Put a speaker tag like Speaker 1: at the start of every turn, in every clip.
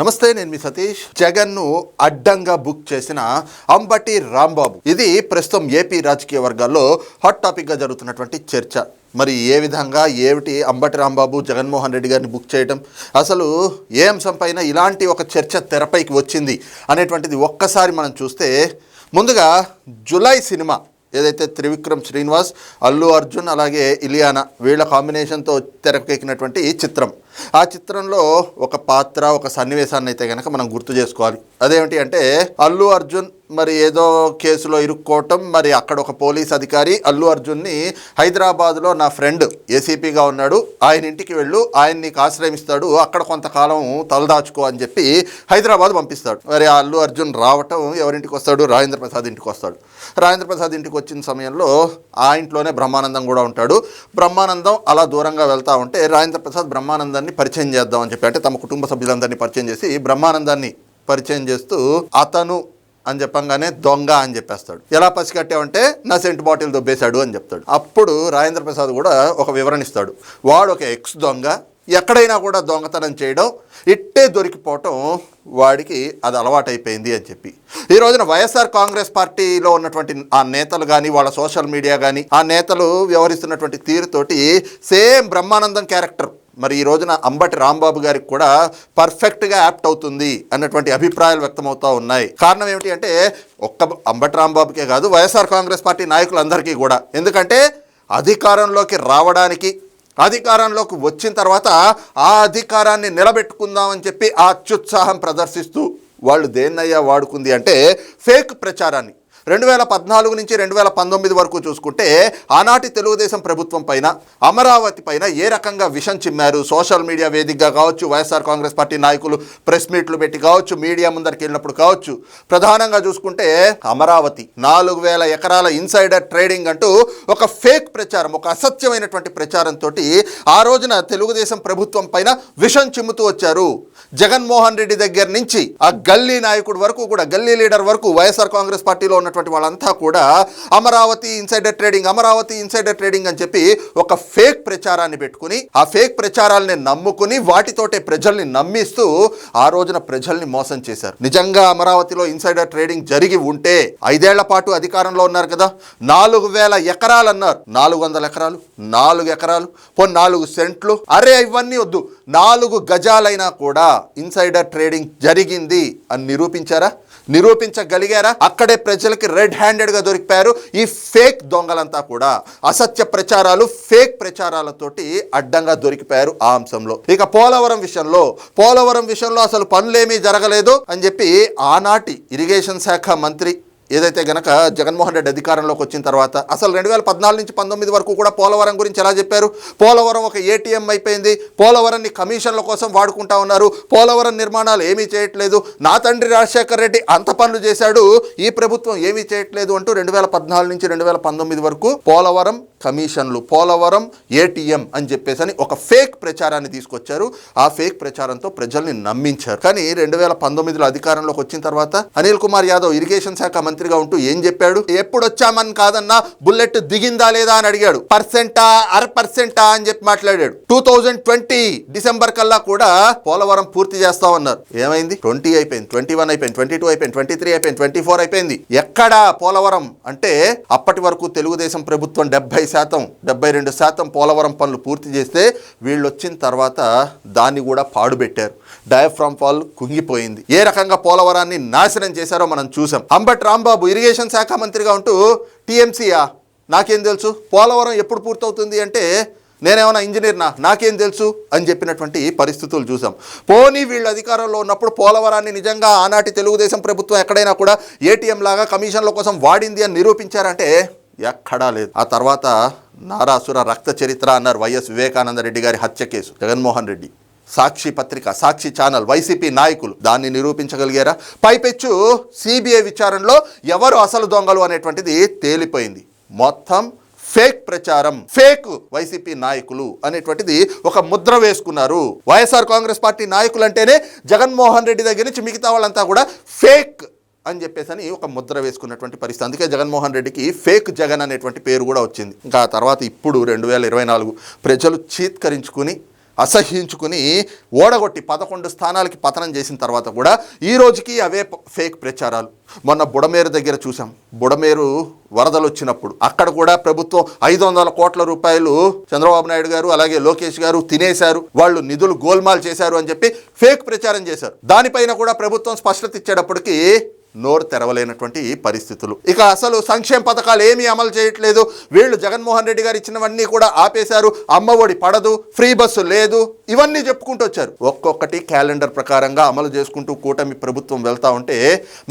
Speaker 1: నమస్తే నేను మీ సతీష్. జగన్ను అడ్డంగా బుక్ చేసిన అంబటి రాంబాబు. ఇది ప్రస్తుతం ఏపీ రాజకీయ వర్గాల్లో హాట్ టాపిక్గా జరుగుతున్నటువంటి చర్చ. మరి ఏ విధంగా ఏమిటి అంబటి రాంబాబు జగన్మోహన్ రెడ్డి గారిని బుక్ చేయడం అసలు ఏ అంశం పైన ఇలాంటి ఒక చర్చ తెరపైకి వచ్చింది అనేటువంటిది ఒక్కసారి మనం చూస్తే ముందుగా జులై సినిమా. ఏదైతే త్రివిక్రమ్ శ్రీనివాస్ అల్లు అర్జున్ అలాగే ఇలియానా వీళ్ళ కాంబినేషన్తో తెరకెక్కినటువంటి ఈ చిత్రం. ఆ చిత్రంలో ఒక పాత్ర ఒక సన్నివేశాన్ని అయితే కనుక మనం గుర్తు చేసుకోవాలి. అదేమిటి అంటే అల్లు అర్జున్ మరి ఏదో కేసులో ఇరుక్కోవటం మరి అక్కడ ఒక పోలీస్ అధికారి అల్లు అర్జున్ని హైదరాబాద్లో నా ఫ్రెండ్ ఏసీపీగా ఉన్నాడు ఆయన ఇంటికి వెళ్ళు ఆయన నీకు ఆశ్రయిస్తాడు అక్కడ కొంతకాలం తలదాచుకో అని చెప్పి హైదరాబాద్ పంపిస్తాడు. మరి ఆ అల్లు అర్జున్ రావటం ఎవరింటికి వస్తాడు? రాజేంద్ర ప్రసాద్ ఇంటికి వస్తాడు. రాజేంద్ర ప్రసాద్ ఇంటికి వచ్చిన సమయంలో ఆ ఇంట్లోనే బ్రహ్మానందం కూడా ఉంటాడు. బ్రహ్మానందం అలా దూరంగా వెళ్తా ఉంటే రాజేంద్ర ప్రసాద్ బ్రహ్మానందాన్ని పరిచయం చేద్దాం అని చెప్పి అంటే తమ కుటుంబ సభ్యులందరినీ పరిచయం చేసి బ్రహ్మానందాన్ని పరిచయం చేస్తూ అతను అని చెప్పంగానే దొంగ అని చెప్పేస్తాడు. ఎలా పసిగట్టావంటే నా సెంట్ బాటిల్ దొబ్బేశాడు అని చెప్తాడు. అప్పుడు రాజేంద్ర ప్రసాద్ కూడా ఒక వివరణ ఇస్తాడు. వాడు ఒక ఎక్స్ దొంగ ఎక్కడైనా కూడా దొంగతనం చేయడం ఇట్టే దొరికిపోవటం వాడికి అది అలవాటైపోయింది అని చెప్పి. ఈ రోజున వైఎస్ఆర్ కాంగ్రెస్ పార్టీలో ఉన్నటువంటి ఆ నేతలు కానీ వాళ్ళ సోషల్ మీడియా కానీ ఆ నేతలు వ్యవహరిస్తున్నటువంటి తీరుతోటి సేమ్ బ్రహ్మానందం క్యారెక్టర్. మరి ఈ రోజున అంబటి రాంబాబు గారికి కూడా పర్ఫెక్ట్గా యాప్ట్ అవుతుంది అన్నటువంటి అభిప్రాయాలు వ్యక్తమవుతూ ఉన్నాయి. కారణం ఏమిటి అంటే ఒక్క అంబటి రాంబాబుకే కాదు వైఎస్ఆర్ కాంగ్రెస్ పార్టీ నాయకులందరికీ కూడా. ఎందుకంటే అధికారంలోకి రావడానికి అధికారంలోకి వచ్చిన తర్వాత ఆ అధికారాన్ని నిలబెట్టుకుందామని చెప్పి ఆ అత్యుత్సాహం ప్రదర్శిస్తూ వాళ్ళు దేన్నయ్యా వాడుకుంది అంటే ఫేక్ ప్రచారాన్ని. రెండు వేల పద్నాలుగు నుంచి రెండు వేల పంతొమ్మిది వరకు చూసుకుంటే ఆనాటి తెలుగుదేశం ప్రభుత్వం పైన అమరావతి పైన ఏ రకంగా విషం చిమ్మారు? సోషల్ మీడియా వేదికగా కావచ్చు వైఎస్ఆర్ కాంగ్రెస్ పార్టీ నాయకులు ప్రెస్ మీట్లు పెట్టి కావచ్చు మీడియా ముందరికి వెళ్ళినప్పుడు కావచ్చు ప్రధానంగా చూసుకుంటే అమరావతి నాలుగు వేల ఎకరాల ఇన్సైడర్ ట్రేడింగ్ అంటూ ఒక ఫేక్ ప్రచారం ఒక అసత్యమైనటువంటి ప్రచారంతో ఆ రోజున తెలుగుదేశం ప్రభుత్వం పైన విషం చిమ్ముతూ వచ్చారు. జగన్మోహన్ రెడ్డి దగ్గర నుంచి ఆ గల్లీ నాయకుడు వరకు కూడా గల్లీ లీడర్ వరకు వైఎస్ఆర్ కాంగ్రెస్ పార్టీలో ఉన్న ఉన్నటువంటి వాళ్ళంతా కూడా Amaravati insider trading Amaravati insider trading అని చెప్పి ఒక ఫేక్ ప్రచారాన్ని పెట్టుకుని ఆ ఫేక్ ప్రచారాలని నమ్ముకుని వాటితోటే ప్రజల్ని నమ్మిస్తూ ఆ రోజున ప్రజల్ని మోసం చేశారు. నిజంగా అమరావతిలో ఇన్సైడర్ ట్రేడింగ్ జరిగి ఉంటే ఐదేళ్ళ పాటు అధికారంలో ఉన్నారు కదా. నాలుగు వేల ఎకరాలు అన్నారు. నాలుగు వందల ఎకరాలు నాలుగు ఎకరాలు పో నాలుగు సెంట్లు. అరే ఇవన్నీ వద్దు. నాలుగు గజాలైనా కూడా ఇన్సైడర్ ట్రేడింగ్ జరిగింది అని నిరూపించారా? నిరూపించగలిగారా? అక్కడే ప్రజలకి రెడ్ హ్యాండెడ్గా దొరికిపోయారు. ఈ ఫేక్ దొంగలంతా కూడా అసత్య ప్రచారాలు ఫేక్ ప్రచారాలతోటి అడ్డంగా దొరికిపోయారు ఆ అంశంలో. ఇక పోలవరం విషయంలో పోలవరం విషయంలో అసలు పనులేమీ జరగలేదు అని చెప్పి ఆనాటి ఇరిగేషన్ శాఖ మంత్రి ఏదైతే గనక జగన్మోహన్ రెడ్డి అధికారంలోకి వచ్చిన తర్వాత అసలు రెండు వేల పద్నాలుగు నుంచి పంతొమ్మిది వరకు కూడా పోలవరం గురించి ఎలా చెప్పారు? పోలవరం ఒక ఏటీఎం అయిపోయింది. పోలవరాన్ని కమిషన్ల కోసం వాడుకుంటా ఉన్నారు. పోలవరం నిర్మాణాలు ఏమీ చేయట్లేదు. నా తండ్రి రాజశేఖర్ రెడ్డి అంత పనులు చేశాడు. ఈ ప్రభుత్వం ఏమీ చేయట్లేదు అంటూ రెండు వేల పద్నాలుగు నుంచి రెండు వేల పంతొమ్మిది వరకు పోలవరం కమిషన్లు పోలవరం ఏటీఎం అని చెప్పేసి అని ఒక ఫేక్ ప్రచారాన్ని తీసుకొచ్చారు. ఆ ఫేక్ ప్రచారంతో ప్రజల్ని నమ్మించారు. కానీ రెండు వేల పంతొమ్మిదిలో అధికారంలోకి వచ్చిన తర్వాత అనిల్ కుమార్ యాదవ్ ఇరిగేషన్ శాఖ మంత్రి మంత్రిగా ఉంటూ ఏం చెప్పాడు? ఎప్పుడు వచ్చామని కాదన్నా బుల్లెట్ దిగిందా లేదా అని అడిగాడు. పర్సెంటా అర పర్సెంటా అని చెప్పి మాట్లాడాడు. టూ థౌజండ్ ట్వంటీ డిసెంబర్ కల్లా కూడా పోలవరం పూర్తి చేస్తామన్నారు ఏమైంది? ట్వంటీ అయిపోయింది. ట్వంటీ వన్ అయిపోయింది. ట్వంటీ టూ అయిపోయింది. ట్వంటీ త్రీ అయిపోయింది. ట్వంటీ ఫోర్ అయిపోయింది. ఎక్కడ పోలవరం అంటే అప్పటి వరకు తెలుగుదేశం ప్రభుత్వం డెబ్బై శాతం డెబ్బై రెండు శాతం పోలవరం పనులు పూర్తి చేస్తే వీళ్ళు వచ్చిన తర్వాత దాన్ని కూడా పాడుపెట్టారు డయాఫ్రామ్ ఫాల్ కుంగిపోయింది. ఏ రకంగా పోలవరాన్ని నాశనం చేశారో మనం చూసాం అంబట్ రాంబాబు ఇరిగేషన్ శాఖ మంత్రిగా ఉంటూ టీఎంసీయా? నాకేం తెలుసు? పోలవరం ఎప్పుడు పూర్తవుతుంది అంటే నేనేమైనా ఇంజనీర్నా? నాకేం తెలుసు? అని చెప్పినటువంటి పరిస్థితులు చూసాం. పోనీ వీళ్ళు అధికారంలో ఉన్నప్పుడు పోలవరాన్ని నిజంగా ఆనాటి తెలుగుదేశం ప్రభుత్వం ఎక్కడైనా కూడా ఏటీఎం లాగా కమిషన్ల కోసం వాడింది అని నిరూపించారంటే ఎక్కడా లేదు. ఆ తర్వాత నారాసుర రక్త చరిత్ర అన్నారు వైఎస్ వివేకానంద రెడ్డి గారి హత్య కేసు. జగన్మోహన్ రెడ్డి. సాక్షి పత్రిక సాక్షి ఛానల్ వైసీపీ నాయకులు దాన్ని నిరూపించగలిగారా? పైపెచ్చు సిబిఐ విచారణలో ఎవరు అసలు దొంగలు అనేటువంటిది తేలిపోయింది. మొత్తం ఫేక్ ప్రచారం ఫేక్ వైసీపీ నాయకులు అనేటువంటిది ఒక ముద్ర వేసుకున్నారు. వైఎస్ఆర్ కాంగ్రెస్ పార్టీ నాయకులు అంటేనే జగన్మోహన్ రెడ్డి దగ్గర నుంచి మిగతా వాళ్ళంతా కూడా ఫేక్ అని చెప్పేసి అని ఒక ముద్ర వేసుకున్నటువంటి పరిస్థితి. అందుకే జగన్మోహన్ రెడ్డికి ఫేక్ జగన్ అనేటువంటి పేరు కూడా వచ్చింది. ఇంకా తర్వాత ఇప్పుడు రెండు వేల ఇరవై నాలుగు ప్రజలు చీత్కరించుకుని అసహ్యించుకుని ఓడగొట్టి పదకొండు స్థానాలకి పతనం చేసిన తర్వాత కూడా ఈ రోజుకి అవే ఫేక్ ప్రచారాలు. మొన్న బుడమేరు దగ్గర చూసాం బుడమేరు వరదలు వచ్చినప్పుడు అక్కడ కూడా ప్రభుత్వం ఐదు వందల కోట్ల రూపాయలు చంద్రబాబు నాయుడు గారు అలాగే లోకేష్ గారు తినేశారు. వాళ్ళు నిధులు గోల్మాల్ చేశారు అని చెప్పి ఫేక్ ప్రచారం చేశారు. దానిపైన కూడా ప్రభుత్వం స్పష్టత ఇచ్చేటప్పటికి నోరు తెరవలేనటువంటి పరిస్థితులు. ఇక అసలు సంక్షేమ పథకాలు ఏమీ అమలు చేయట్లేదు. వీళ్ళు జగన్మోహన్ రెడ్డి గారు ఇచ్చినవన్నీ కూడా ఆపేశారు. అమ్మఒడి పడదు ఫ్రీ బస్సు లేదు. ఇవన్నీ చెప్పుకుంటూ వచ్చారు. ఒక్కొక్కటి క్యాలెండర్ ప్రకారంగా అమలు చేసుకుంటూ కూటమి ప్రభుత్వం వెళ్తా ఉంటే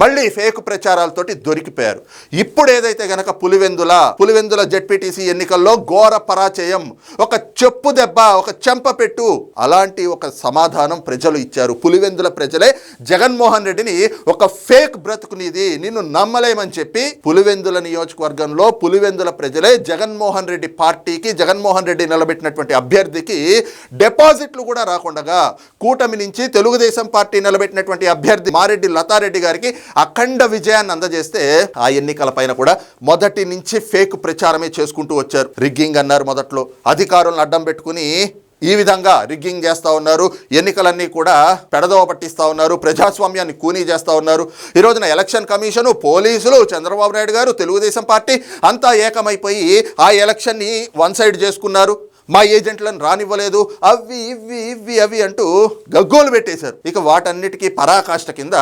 Speaker 1: మళ్ళీ ఫేక్ ప్రచారాలతోటి దొరికిపోయారు. ఇప్పుడు ఏదైతే గనక పులివెందుల పులివెందుల జడ్పీటీసీ ఎన్నికల్లో ఘోర పరాచయం ఒక చెప్పు దెబ్బ ఒక చెంప పెట్టు అలాంటి ఒక సమాధానం ప్రజలు ఇచ్చారు. పులివెందుల ప్రజలే జగన్మోహన్ రెడ్డిని ఒక ఫేక్ బ్రతుకునిది నిన్ను నమ్మలేమని చెప్పి పులివెందుల నియోజకవర్గంలో పులివెందుల ప్రజలే జగన్మోహన్ రెడ్డి పార్టీకి జగన్మోహన్ రెడ్డి నిలబెట్టినటువంటి అభ్యర్థికి డిపాజిట్లు కూడా రాకుండా కూటమి నుంచి తెలుగుదేశం పార్టీ నిలబెట్టినటువంటి అభ్యర్థి మారెడ్డి లతారెడ్డి గారికి అఖండ విజయాన్ని అందజేస్తే ఆ ఎన్నికల పైన కూడా మొదటి నుంచి ఫేక్ ప్రచారమే చేసుకుంటూ వచ్చారు. రిగ్గింగ్ అన్నారు మొదట్లో. అధికారులను అడ్డం పెట్టుకుని ఈ విధంగా రిగ్గింగ్ చేస్తూ ఉన్నారు. ఎన్నికలన్నీ కూడా పెడదోవ పట్టిస్తూ ఉన్నారు. ప్రజాస్వామ్యాన్ని కూనీ చేస్తూ ఉన్నారు. ఈ రోజున ఎలక్షన్ కమిషను పోలీసులు చంద్రబాబు నాయుడు గారు తెలుగుదేశం పార్టీ అంతా ఏకమైపోయి ఆ ఎలక్షన్ని వన్ సైడ్ చేసుకున్నారు. మా ఏజెంట్లను రానివ్వలేదు. అవి ఇవి ఇవి అవి అంటూ గగ్గోలు పెట్టేశారు. ఇక వాటన్నిటికీ పరాకాష్ట కింద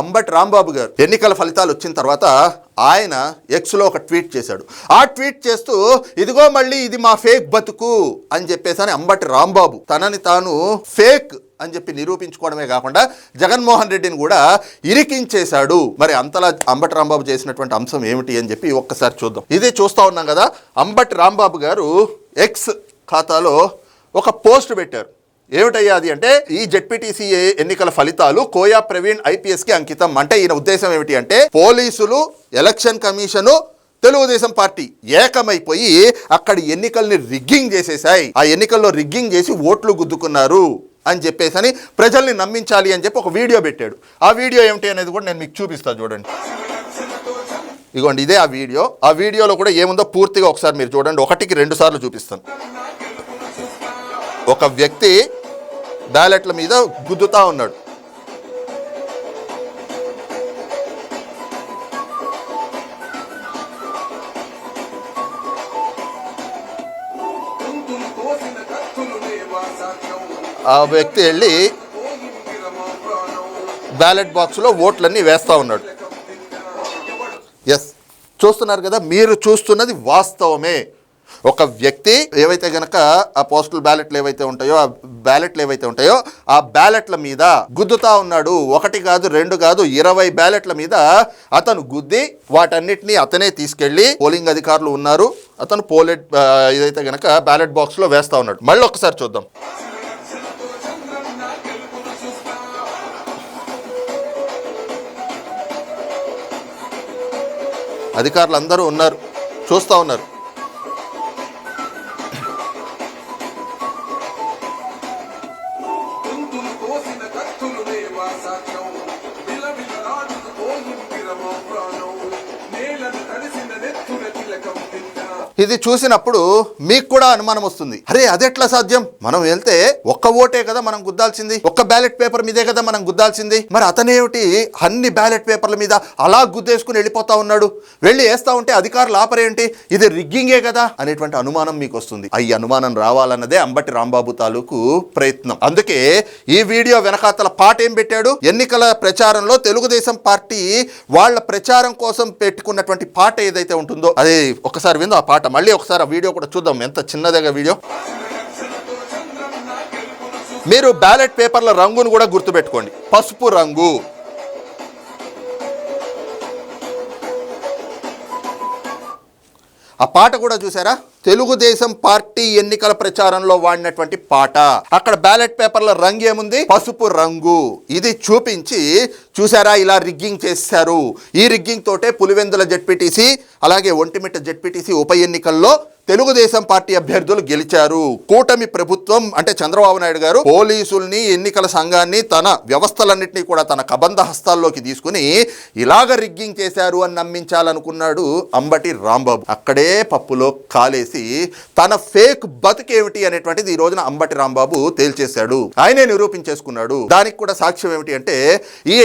Speaker 1: అంబటి రాంబాబు గారు. ఎన్నికల ఫలితాలు వచ్చిన తర్వాత ఆయన ఎక్స్లో ఒక ట్వీట్ చేశాడు. ఆ ట్వీట్ చేస్తూ ఇదిగో మళ్ళీ ఇది మా ఫేక్ బతుకు అని చెప్పేసి అని అంబటి రాంబాబు తనని తాను ఫేక్ అని చెప్పి నిరూపించుకోవడమే కాకుండా జగన్మోహన్ రెడ్డిని కూడా ఇరికించేశాడు. మరి అంతలా అంబటి రాంబాబు చేసినటువంటి అంశం ఏమిటి అని చెప్పి ఒక్కసారి చూద్దాం. ఇదే చూస్తా ఉన్నాం కదా అంబటి రాంబాబు గారు ఎక్స్ ఖాతాలో ఒక పోస్ట్ పెట్టారు. ఏమిటయ్యా అది అంటే ఈ జెడ్పీటీసీ ఎన్నికల ఫలితాలు కోయా ప్రవీణ్ ఐపీఎస్కి అంకితం. అంటే ఈయన ఉద్దేశం ఏమిటి అంటే పోలీసులు ఎలక్షన్ కమిషను తెలుగుదేశం పార్టీ ఏకమైపోయి అక్కడ ఎన్నికల్ని రిగ్గింగ్ చేసేసాయి ఆ ఎన్నికల్లో రిగ్గింగ్ చేసి ఓట్లు గుద్దుకున్నారు అని చెప్పేసి అని ప్రజల్ని నమ్మించాలి అని చెప్పి ఒక వీడియో పెట్టాడు. ఆ వీడియో ఏమిటి అనేది కూడా నేను మీకు చూపిస్తాను చూడండి. ఇగోండి ఇదే ఆ వీడియో. ఆ వీడియోలో కూడా ఏముందో పూర్తిగా ఒకసారి మీరు చూడండి. ఒకటికి రెండు సార్లు చూపిస్తాను. ఒక వ్యక్తి బ్యాలెట్ల మీద గుద్దుతా ఉన్నాడు. ఆ వ్యక్తి వెళ్ళి బ్యాలెట్ బాక్స్లో ఓట్లన్నీ వేస్తూ ఉన్నాడు. ఎస్ చూస్తున్నారు కదా మీరు చూస్తున్నది వాస్తవమే. ఒక వ్యక్తి ఏవైతే గనక ఆ పోస్టల్ బ్యాలెట్లు ఏవైతే ఉంటాయో ఆ బ్యాలెట్లు ఏవైతే ఉంటాయో ఆ బ్యాలెట్ల మీద గుద్దుతా ఉన్నాడు. ఒకటి కాదు రెండు కాదు ఇరవై బ్యాలెట్ల మీద అతను గుద్ది వాటన్నిటిని అతనే తీసుకెళ్ళి పోలింగ్ అధికారులు ఉన్నారు. అతను పోలెట్ ఇదైతే గనక బ్యాలెట్ బాక్స్లో వేస్తా ఉన్నాడు. మళ్ళీ ఒకసారి చూద్దాం. అధికారులు అందరూ ఉన్నారు. చూస్తూ ఉన్నారు.
Speaker 2: కుంతులు కోసిన కత్తులు దేవా సాక్ష్యం
Speaker 1: ఇది చూసినప్పుడు మీకు కూడా అనుమానం వస్తుంది. అరే అదెట్లా సాధ్యం? మనం వెళ్తే ఒక్క ఓటే కదా మనం గుద్దాల్సింది. ఒక్క బ్యాలెట్ పేపర్ మీదే కదా మనం గుద్దాల్సింది. మరి అతనేమిటి అన్ని బ్యాలెట్ పేపర్ల మీద అలా గుద్దేసుకుని వెళ్ళిపోతా ఉన్నాడు? వెళ్ళి వేస్తా ఉంటే అధికారులు ఆపరేంటి? ఇది రిగ్గింగే కదా అనేటువంటి అనుమానం మీకు వస్తుంది. ఈ అనుమానం రావాలన్నదే అంబటి రాంబాబు తాలూకు ప్రయత్నం. అందుకే ఈ వీడియో వెనకాతల పాట ఏం పెట్టాడు? ఎన్నికల ప్రచారంలో తెలుగుదేశం పార్టీ వాళ్ళ ప్రచారం కోసం పెట్టుకున్నటువంటి పాట ఏదైతే ఉంటుందో అది ఒకసారి విందో ఆ పాట. మళ్ళీ ఒకసారి ఆ వీడియో కూడా చూద్దాం. ఎంత చిన్నదేగా వీడియో. మీరు బ్యాలెట్ పేపర్ల రంగును కూడా గుర్తుపెట్టుకోండి. పసుపు రంగు. ఆ పాట కూడా చూసారా? తెలుగుదేశం పార్టీ ఎన్నికల ప్రచారంలో వాడినటువంటి పాట. అక్కడ బ్యాలెట్ పేపర్ల రంగు ఏముంది? పసుపు రంగు. ఇది చూపించి చూసారా ఇలా రిగ్గింగ్ చేశారు. ఈ రిగ్గింగ్ తోటే పులివెందుల జడ్పీటీసీ అలాగే ఒంటిమిట్ట జడ్పీటీసీ ఉప ఎన్నికల్లో తెలుగుదేశం పార్టీ అభ్యర్థులు గెలిచారు. కూటమి ప్రభుత్వం అంటే చంద్రబాబు నాయుడు గారు పోలీసుల్ని ఎన్నికల సంఘాన్ని తన వ్యవస్థలన్నింటినీ కూడా తన కబంధ హస్తాల్లోకి తీసుకుని ఇలాగ రిగ్గింగ్ చేశారు అని నమ్మించాలనుకున్నాడు అంబటి రాంబాబు. అక్కడే పప్పులో కాలేసి తన ఫేక్ బతుకేమిటి అనేటువంటిది ఈ రోజున అంబటి రాంబాబు తేల్చేశాడు. ఆయనే నిరూపించేసుకున్నాడు. దానికి కూడా సాక్ష్యం ఏమిటి అంటే ఈ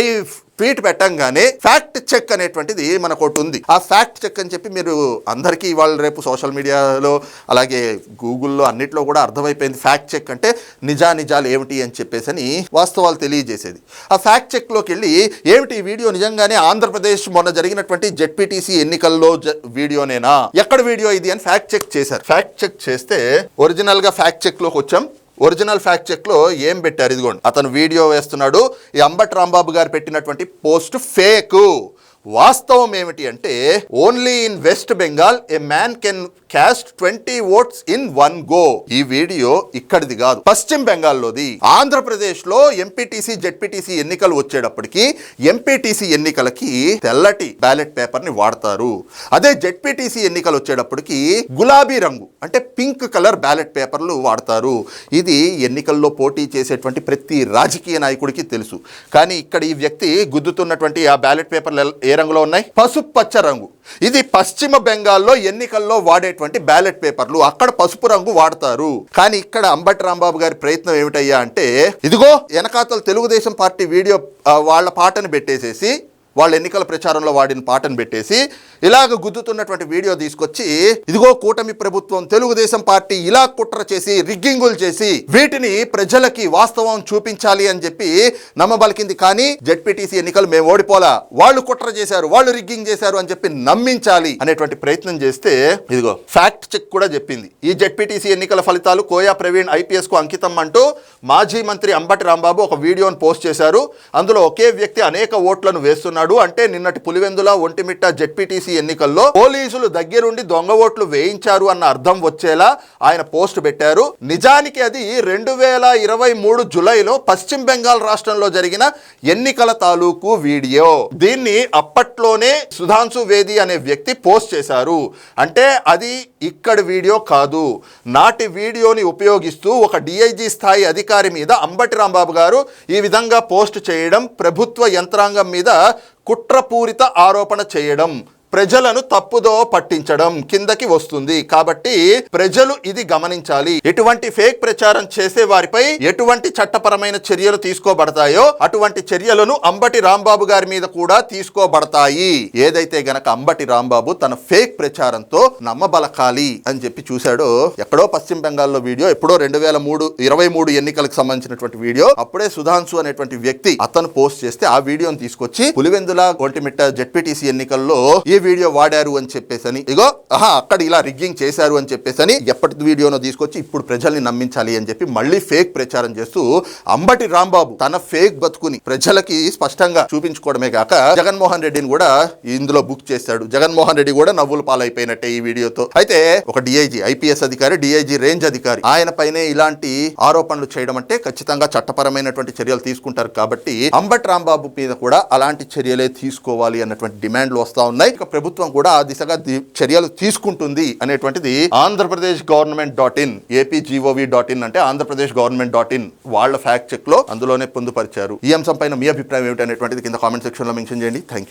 Speaker 1: ట్వీట్ పెట్టంగానే ఫ్యాక్ట్ చెక్ అనేటువంటిది మనకు ఒకటి ఉంది. ఆ ఫ్యాక్ట్ చెక్ అని చెప్పి మీరు అందరికీ ఇవాళ రేపు సోషల్ మీడియాలో అలాగే గూగుల్లో అన్నిట్లో కూడా అర్థమైపోయింది ఫ్యాక్ట్ చెక్ అంటే నిజా నిజాలు ఏమిటి అని చెప్పేసి అని వాస్తవాలు తెలియజేసేది. ఆ ఫ్యాక్ట్ చెక్లోకి వెళ్ళి ఏమిటి ఈ వీడియో? నిజంగానే ఆంధ్రప్రదేశ్ మొన్న జరిగినటువంటి జెడ్పీటీసీ ఎన్నికల్లో జ- వీడియోనేనా? ఎక్కడ వీడియో ఇది అని ఫ్యాక్ట్ చెక్ చేశారు. ఫ్యాక్ట్ చెక్ చేస్తే ఒరిజినల్గా ఫ్యాక్ట్ చెక్లోకి వచ్చాం. ఒరిజినల్ ఫ్యాక్ట్ చెక్లో ఏం పెట్టారు? ఇదిగోండి. అతను వీడియో వేస్తున్నాడు. ఈ అంబట్ రాంబాబు గారు పెట్టినటువంటి పోస్ట్ ఫేక్. వాస్తవం ఏమిటి అంటే only in West Bengal a man can cast twenty votes in one go ఈ వీడియో ఇక్కడిది కాదు. పశ్చిమ బెంగాల్లోది. ఆంధ్రప్రదేశ్లో ఎంపీటీసీ జెడ్పీటీసీ ఎన్నికలు వచ్చేటప్పటికి ఎంపీటీసీ ఎన్నికలకి తెల్లటి బ్యాలెట్ పేపర్ని వాడతారు. అదే జెడ్పీటీసీ ఎన్నికలు వచ్చేటప్పటికి గులాబీ రంగు అంటే పింక్ కలర్ బ్యాలెట్ పేపర్లు వాడతారు. ఇది ఎన్నికల్లో పోటీ చేసేటువంటి ప్రతి రాజకీయ నాయకుడికి తెలుసు. కానీ ఇక్కడ ఈ వ్యక్తి గుద్దుతున్నటువంటి ఆ బ్యాలెట్ పేపర్లు ఏ రంగులో ఉన్నాయి? పసుపు పచ్చ రంగు. ఇది పశ్చిమ బెంగాల్లో ఎన్నికల్లో వాడేటువంటి బ్యాలెట్ పేపర్లు. అక్కడ పసుపు రంగు వాడతారు. కానీ ఇక్కడ అంబటి రాంబాబు గారి ప్రయత్నం ఏమిటయ్యా అంటే ఇదిగో వెనకాతలు తెలుగుదేశం పార్టీ వీడియో వాళ్ళ పాటను పెట్టేసేసి వాళ్ళ ఎన్నికల ప్రచారంలో వాడిన పాటను పెట్టేసి ఇలాగ గుద్దుతున్నటువంటి వీడియో తీసుకొచ్చి ఇదిగో కూటమి ప్రభుత్వం తెలుగుదేశం పార్టీ ఇలా కుట్ర చేసి రిగ్గింగులు చేసి వీటిని ప్రజలకి వాస్తవం చూపించాలి అని చెప్పి నమ్మబలికింది. కానీ జడ్పీటీసీ ఎన్నికలు మేము ఓడిపోలా. వాళ్ళు కుట్ర చేశారు వాళ్ళు రిగ్గింగ్ చేశారు అని చెప్పి నమ్మించాలి అనేటువంటి ప్రయత్నం చేస్తే ఇదిగో ఫ్యాక్ట్ చెక్ కూడా చెప్పింది. ఈ జడ్పీటీసీ ఎన్నికల ఫలితాలు కోయా ప్రవీణ్ ఐపీఎస్కు అంకితం అంటూ మాజీ మంత్రి అంబటి రాంబాబు ఒక వీడియోను పోస్ట్ చేశారు. అందులో ఒకే వ్యక్తి అనేక ఓట్లను వేస్తున్నాడు. అంటే నిన్నటి పులివెందుల ఒంటిమిట్ట జడ్పీటీసీ ఎన్నికల్లో పోలీసులు దగ్గరుండి దొంగ ఓట్లు వేయించారు అన్న అర్థం వచ్చేలా ఆయన పోస్ట్ పెట్టారు. నిజానికి అది రెండు వేల ఇరవై మూడు జులైలో పశ్చిమ బెంగాల్ రాష్ట్రంలో జరిగిన ఎన్నికల తాలూకు వీడియో. దీన్ని అప్పట్లోనే సుధాంశు వేది అనే వ్యక్తి పోస్ట్ చేశారు. అంటే అది ఇక్కడ వీడియో కాదు. నాటి వీడియోని ఉపయోగిస్తూ ఒక డిఐజీ స్థాయి అధికారి మీద అంబటి రాంబాబు గారు ఈ విధంగా పోస్ట్ చేయడం ప్రభుత్వ యంత్రాంగం మీద కుట్రపూరిత ఆరోపణ చేయడం. ప్రజలను తప్పుదో పట్టించడం కిందకి వస్తుంది. కాబట్టి ప్రజలు ఇది గమనించాలి. ఎటువంటి ఫేక్ ప్రచారం చేసే వారిపై ఎటువంటి చట్టపరమైన చర్యలు తీసుకోబడతాయో అటువంటి చర్యలను అంబటి రాంబాబు గారి మీద కూడా తీసుకోబడతాయి. ఏదైతే గనక అంబటి రాంబాబు తన ఫేక్ ప్రచారంతో నమ్మబలకాలి అని చెప్పి చూశాడో ఎక్కడో పశ్చిమ బెంగాల్లో వీడియో ఎప్పుడో రెండు వేల మూడు ఇరవై మూడు ఎన్నికలకు సంబంధించినటువంటి వీడియో అప్పుడే సుధాంశు అనేటువంటి వ్యక్తి అతను పోస్ట్ చేస్తే ఆ వీడియోను తీసుకొచ్చి పులివెందుల ఒంటిమిట్ట జెడ్పీటీసీ ఎన్నికల్లో ఈ వీడియో వాడారు అని చెప్పేసని ఇగో ఆహా అక్కడ ఇలా రిగ్గింగ్ చేశారు అని చెప్పేసని ఎప్పటి వీడియోను తీసుకొచ్చి ఇప్పుడు ప్రజల్ని నమ్మించాలి అని చెప్పి మళ్ళీ ఫేక్ ప్రచారం చేస్తూ అంబటి రాంబాబు తన ఫేక్ బతుకుని ప్రజలకి స్పష్టంగా చూపించుకోవడమే కాక జగన్మోహన్ రెడ్డిని కూడా ఇందులో బుక్ చేశాడు. జగన్మోహన్ రెడ్డి కూడా నవ్వులు పాలైపోయినట్టే ఈ వీడియోతో. అయితే ఒక డిఐజీ ఐపీఎస్ అధికారి డిఐజీ రేంజ్ అధికారి ఆయన పైనే ఇలాంటి ఆరోపణలు చేయడం అంటే ఖచ్చితంగా చట్టపరమైనటువంటి చర్యలు తీసుకుంటారు కాబట్టి అంబటి రాంబాబు మీద కూడా అలాంటి చర్యలే తీసుకోవాలి అన్నటువంటి డిమాండ్లు వస్తా ఉన్నాయి. ఇక ప్రభుత్వం కూడా ఆ దిశగా చర్యలు తీసుకుంటుంది అనేటువంటిది Andhra Pradesh government dot in AP GOV dot in అంటే ఆంధ్రప్రదేశ్ గవర్నమెంట్ డాట్ ఇన్ వాళ్ళ ఫ్యాక్ట్ చెక్లో అందులోనే పొందుపరిచారు. ఈ అంశం పైన మీ అభిప్రాయం ఏమిటి అనేటువంటిది కింద కామెంట్ సెక్షన్లో మెన్షన్ చేయండి. Thank you